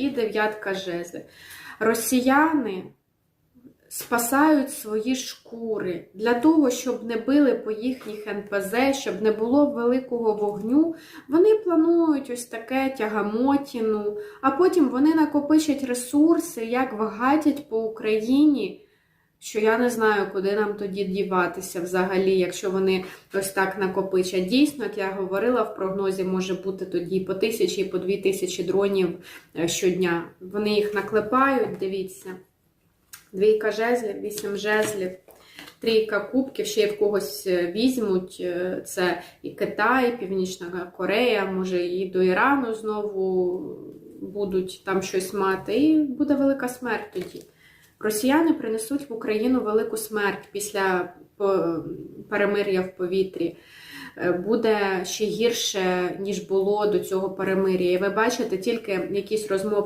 і дев'ятка жезли. Росіяни спасають свої шкури для того, щоб не били по їхніх НПЗ, щоб не було великого вогню. Вони планують ось таке тягамотіну, а потім вони накопичать ресурси, як вгатять по Україні. Що я не знаю, куди нам тоді діватися взагалі, якщо вони ось так накопичать. Дійсно, як я говорила, в прогнозі може бути тоді по тисячі, по дві тисячі дронів е, щодня. Вони їх наклепають, дивіться. Двійка жезлів, вісім жезлів, трійка кубків, ще й в когось е, візьмуть. Е, Це і Китай, і Північна Корея, може і до Ірану знову будуть там щось мати, і буде велика смерть тоді. Росіяни принесуть в Україну велику смерть після по- перемир'я в повітрі. Е, Буде ще гірше, ніж було до цього перемир'я. І ви бачите тільки якісь розмови